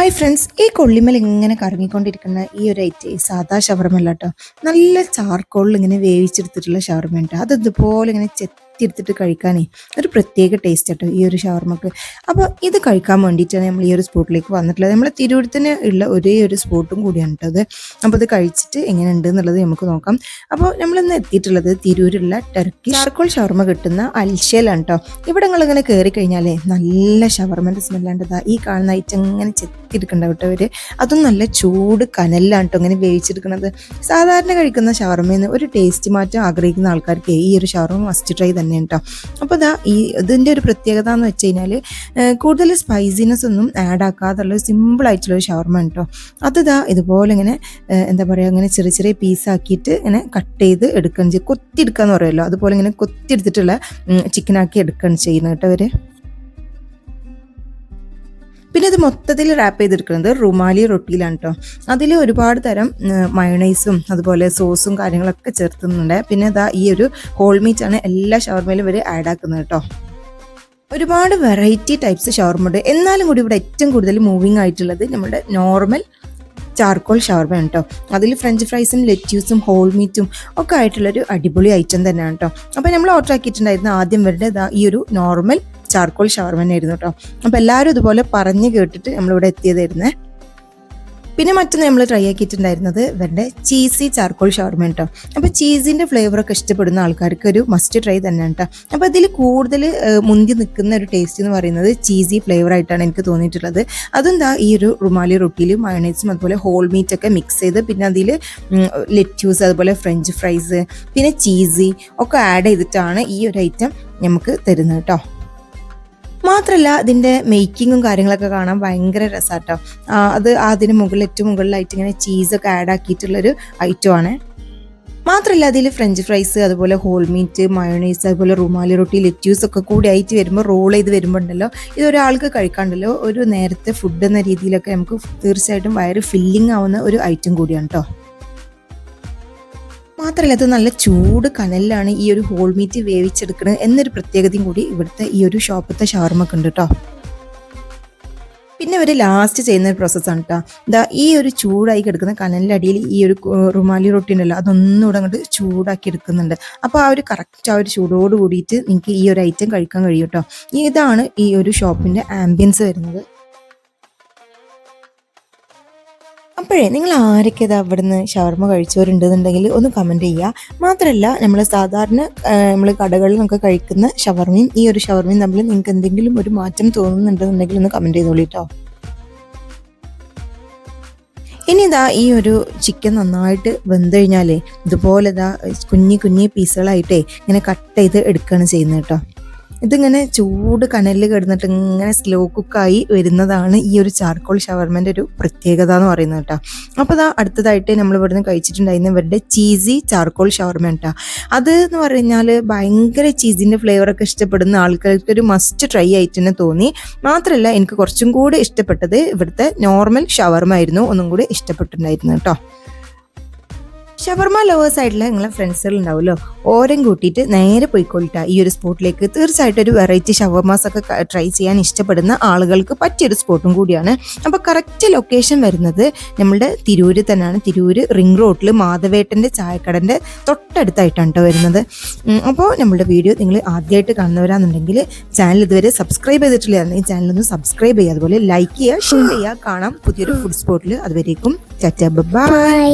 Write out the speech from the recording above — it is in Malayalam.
ഹായ് ഫ്രണ്ട്സ് ഈ കൊള്ളിമൽ ഇങ്ങനെ കറങ്ങിക്കൊണ്ടിരിക്കുന്ന ഈ ഒരു ഈ സാധാ ഷവർമല്ലോ നല്ല ചാർക്കോളിൽ ഇങ്ങനെ വേവിച്ചെടുത്തിട്ടുള്ള ഷവർമ ഉണ്ട് അത് ഇതുപോലെ ഇങ്ങനെ ചെത്തിയെടുത്തിട്ട് കഴിക്കാനേ ഒരു പ്രത്യേക ടേസ്റ്റ് കേട്ടോ ഈ ഒരു ഷവർമ്മക്ക് അപ്പോൾ ഇത് കഴിക്കാൻ വേണ്ടിയിട്ടാണ് നമ്മൾ ഈ ഒരു സ്പോട്ടിലേക്ക് വന്നിട്ടുള്ളത്. നമ്മൾ തിരുവനന്തപുരത്തിന് ഉള്ള ഒരേ ഒരു സ്പോട്ടും കൂടിയാണ് കേട്ടോ അത് അപ്പോൾ ഇത് കഴിച്ചിട്ട് എങ്ങനെയുണ്ട് എന്നുള്ളത് നമുക്ക് നോക്കാം. അപ്പോൾ നമ്മളിന്ന് എത്തിയിട്ടുള്ളത് തിരൂരുള്ള ടർക്കി ചാർക്കോൾ ഷവർമ്മ കിട്ടുന്ന അൽഷയിലാണ് കേട്ടോ ഇവിടെ നിങ്ങളിങ്ങനെ കയറി കഴിഞ്ഞാലേ നല്ല ഷവർമ്മന്റെ സ്മെല്ലാണ്ടതാ ഈ കാണുന്ന ഐറ്റം ഇങ്ങനെ ചെത്തിയെടുക്കണ്ട കേട്ടോ അവർ അതും നല്ല ചൂട് കനലിലാണ് കേട്ടോ ഇങ്ങനെ വേവിച്ചെടുക്കുന്നത് സാധാരണ കഴിക്കുന്ന ഷവർമ്മയിൽ നിന്ന് ഒരു ടേസ്റ്റ് മാറ്റം ആഗ്രഹിക്കുന്ന ആൾക്കാർക്ക് ഈ ഒരു ഷവർമ്മ മസ്റ്റ് ട്രൈ തന്നെ കേട്ടോ അപ്പോൾ ഇതാ ഈ ഇതിന്റെ ഒരു പ്രത്യേകത എന്ന് വെച്ച് കഴിഞ്ഞാൽ കൂടുതൽ സ്പൈസിനെസ് ഒന്നും ആഡ് ആക്കാതുള്ള സിമ്പിൾ ആയിട്ടുള്ള ഒരു ഷവർമ കേട്ടോ അത് ഇതാ ഇതുപോലെ ഇങ്ങനെ എന്താ പറയുക ഇങ്ങനെ ചെറിയ ചെറിയ പീസാക്കിയിട്ട് ഇങ്ങനെ കട്ട് ചെയ്ത് എടുക്കുകയാണ് ചെയ്യുക കൊത്തിയെടുക്കുക എന്ന് പറയുമല്ലോ അതുപോലെ ഇങ്ങനെ കൊത്തി എടുത്തിട്ടുള്ള ചിക്കനാക്കി എടുക്കുകയാണ് ചെയ്യുന്നത് കേട്ടോ അവർ പിന്നെ ഇത് മൊത്തത്തിൽ റാപ്പ് ചെയ്തെടുക്കുന്നത് റുമാലി റൊട്ടിയിലാണ് കേട്ടോ അതിൽ ഒരുപാട് തരം മയണൈസും അതുപോലെ സോസും കാര്യങ്ങളൊക്കെ ചേർത്തുന്നുണ്ട്. പിന്നെ ഇതാ ഈ ഒരു ഹോൾ മീറ്റ് ആണ് എല്ലാ ഷവർമയിലും ഇവർ ആഡ് ആക്കുന്നത് കേട്ടോ ഒരുപാട് വെറൈറ്റി ടൈപ്സ് ഷവർമ ഉണ്ട് എന്നാലും കൂടി ഇവിടെ ഏറ്റവും കൂടുതൽ മൂവിങ് ആയിട്ടുള്ളത് നമ്മുടെ നോർമൽ ചാർക്കോൾ ഷവർമ കേട്ടോ അതിൽ ഫ്രഞ്ച് ഫ്രൈസും ലെറ്റ്യൂസും ഹോൾ മീറ്റും ഒക്കെ ആയിട്ടുള്ളൊരു അടിപൊളി ഐറ്റം തന്നെയാണ് കേട്ടോ അപ്പോൾ നമ്മൾ ഓർഡർ ആക്കിയിട്ടുണ്ടായിരുന്ന ആദ്യം വരുന്നത് ഈ ഒരു നോർമൽ ചാർക്കോൾ ഷവർമ തന്നെയായിരുന്നു കേട്ടോ. അപ്പോൾ എല്ലാവരും ഇതുപോലെ പറഞ്ഞു കേട്ടിട്ട് നമ്മളിവിടെ എത്തിയതായിരുന്നേ. പിന്നെ മറ്റൊന്ന് നമ്മൾ ട്രൈ ആക്കിയിട്ടുണ്ടായിരുന്നത് ഇവരുടെ ചീസി ചാർക്കോൾ ഷവർമ കേട്ടോ അപ്പോൾ ചീസിന്റെ ഫ്ലേവറൊക്കെ ഇഷ്ടപ്പെടുന്ന ആൾക്കാർക്ക് ഒരു മസ്റ്റ് ട്രൈ തന്നെയാണ് കേട്ടോ അപ്പോൾ അതിൽ കൂടുതൽ മുന്തി നിൽക്കുന്ന ഒരു ടേസ്റ്റ് എന്ന് പറയുന്നത് ചീസി ഫ്ലേവർ ആയിട്ടാണ് എനിക്ക് തോന്നിയിട്ടുള്ളത്. അതെന്താ ഈ ഒരു റുമാലി റൊട്ടിയിൽ മയണൈസും അതുപോലെ ഹോൾ മീറ്റ് ഒക്കെ മിക്സ് ചെയ്ത് പിന്നെ അതിൽ ലെറ്റ്യൂസ് അതുപോലെ ഫ്രഞ്ച് ഫ്രൈസ് പിന്നെ ചീസി ഒക്കെ ആഡ് ചെയ്തിട്ടാണ് ഈ ഒരു ഐറ്റം നമുക്ക് തരുന്നത് കേട്ടോ മാത്രമല്ല ഇതിന്റെ മേക്കിങ്ങും കാര്യങ്ങളൊക്കെ കാണാൻ ഭയങ്കര രസമാട്ടോ അത് അതിന് മുകളിൽ ഏറ്റവും മുകളിലായിട്ട് ഇങ്ങനെ ചീസൊക്കെ ആഡ് ആക്കിയിട്ടുള്ളൊരു ഐറ്റമാണ് മാത്രമല്ല അതിൽ ഫ്രഞ്ച് ഫ്രൈസ് അതുപോലെ ഹോൾ മീറ്റ് മയോണൈസ് അതുപോലെ റുമാലി റൊട്ടി ലെറ്റ്യൂസ് ഒക്കെ കൂടി ആയിട്ട് വരുമ്പോൾ റോൾ ചെയ്ത് വരുമ്പോൾ ഉണ്ടല്ലോ ഇത് ഒരാൾക്ക് കഴിക്കാണ്ടല്ലോ ഒരു നേരത്തെ ഫുഡ് എന്ന രീതിയിലൊക്കെ നമുക്ക് തീർച്ചയായിട്ടും വയറ് ഫില്ലിംഗ് ആവുന്ന ഒരു ഐറ്റം കൂടിയാണ് കേട്ടോ മാത്രമല്ല അത് നല്ല ചൂട് കനലിലാണ് ഈ ഒരു ഹോൾ മീറ്റ് വേവിച്ചെടുക്കുന്നത് എന്നൊരു പ്രത്യേകതയും കൂടി ഇവിടുത്തെ ഈ ഒരു ഷോപ്പത്തെ ഷവർമക്ക് ഉണ്ട് കേട്ടോ പിന്നെ ഇവർ ലാസ്റ്റ് ചെയ്യുന്ന ഒരു പ്രോസസ്സാണ് കേട്ടോ ഇതാ ഈ ഒരു ചൂടായി കിടക്കുന്ന കനലിന്റെ അടിയിൽ ഈ ഒരു റുമാലി റൊട്ടി ഉണ്ടല്ലോ അതൊന്നും കൂടെ അങ്ങോട്ട് ചൂടാക്കി എടുക്കുന്നുണ്ട്. അപ്പോൾ ആ ഒരു കറക്റ്റ് ആ ഒരു ചൂടോട് കൂടിയിട്ട് നിങ്ങൾക്ക് ഈ ഒരു ഐറ്റം കഴിക്കാൻ കഴിയും കേട്ടോ ഇതാണ് ഈ ഒരു ഷോപ്പിന്റെ ആംബിയൻസ് വരുന്നത്. അപ്പോഴേ നിങ്ങൾ ആരൊക്കെ ഇത് അവിടുന്ന് ഷവർമ കഴിച്ചവരുണ്ടെന്നുണ്ടെങ്കിൽ ഒന്ന് കമന്റ് ചെയ്യുക. മാത്രമല്ല നമ്മൾ സാധാരണ നമ്മൾ കടകളിൽ നമുക്ക് കഴിക്കുന്ന ഷവർമയും ഈ ഒരു ഷവർമയും തമ്മിൽ നിങ്ങൾക്ക് എന്തെങ്കിലും ഒരു മാറ്റം തോന്നുന്നുണ്ടെന്നുണ്ടെങ്കിൽ ഒന്ന് കമന്റ് ചെയ്തോളൂ കേട്ടോ ഇനി ഇതാ ഈ ഒരു ചിക്കൻ നന്നായിട്ട് വെന്ത് കഴിഞ്ഞാലേ ഇതുപോലെ ഇതാ കുഞ്ഞി കുഞ്ഞി പീസുകളായിട്ടേ ഇങ്ങനെ കട്ട് ചെയ്ത് എടുക്കുകയാണ് ചെയ്യുന്നത് കേട്ടോ ഇതിങ്ങനെ ചൂട് കനലിൽ കിടന്നിട്ട് ഇങ്ങനെ സ്ലോ കുക്കായി വരുന്നതാണ് ഈ ഒരു ചാർക്കോൾ ഷവർമന്റെ ഒരു പ്രത്യേകത എന്ന് പറയുന്നത് കേട്ടോ. അപ്പോൾ അതാ അടുത്തതായിട്ട് നമ്മൾ ഇവിടുന്ന് കഴിച്ചിട്ടുണ്ടായിരുന്ന ഇവരുടെ ചീസി ചാർക്കോൾ ഷവർമ കേട്ടോ അത് എന്ന് പറഞ്ഞാൽ ഭയങ്കര ചീസിന്റെ ഫ്ലേവറൊക്കെ ഇഷ്ടപ്പെടുന്ന ആൾക്കാർക്ക് ഒരു മസ്റ്റ് ട്രൈ ആയിട്ട് തന്നെ തോന്നി. മാത്രമല്ല എനിക്ക് കുറച്ചും കൂടി ഇഷ്ടപ്പെട്ടത് ഇവിടുത്തെ നോർമൽ ഷവർമ ആയിരുന്നു. ഒന്നും കൂടി ഇഷ്ടപ്പെട്ടിട്ടുണ്ടായിരുന്നു കേട്ടോ. ഷവർമ ലവേഴ്സ് ആയിട്ടുള്ള നിങ്ങളെ ഫ്രണ്ട്സുകൾ ഉണ്ടാവുമല്ലോ. ഓരം കൂട്ടിയിട്ട് നേരെ പോയിക്കൊള്ളിട്ട ഈ ഒരു സ്പോട്ടിലേക്ക് തീർച്ചയായിട്ടും ഒരു വെറൈറ്റി ഷവർമാസ് ഒക്കെ ട്രൈ ചെയ്യാൻ ഇഷ്ടപ്പെടുന്ന ആളുകൾക്ക് പറ്റിയൊരു സ്പോട്ടും കൂടിയാണ്. അപ്പോൾ കറക്റ്റ് ലൊക്കേഷൻ വരുന്നത് നമ്മുടെ തിരൂര് തന്നെയാണ്. തിരൂര് റിംഗ് റോഡിൽ മാധവേട്ടന്റെ ചായക്കടന്റെ തൊട്ടടുത്തായിട്ടാണ് കേട്ടോ വരുന്നത്. അപ്പോൾ നമ്മുടെ വീഡിയോ നിങ്ങൾ ആദ്യമായിട്ട് കാണുന്നവരാണെന്നുണ്ടെങ്കിൽ ചാനൽ ഇതുവരെ സബ്സ്ക്രൈബ് ചെയ്തിട്ടില്ല ഈ ചാനൽ ഒന്ന് സബ്സ്ക്രൈബ് ചെയ്യുക. അതുപോലെ ലൈക്ക് ചെയ്യുക ഷെയർ ചെയ്യുക. കാണാം പുതിയൊരു ഫുഡ് സ്പോട്ടിൽ അതുവരേക്കും ചറ്റ ബൈ.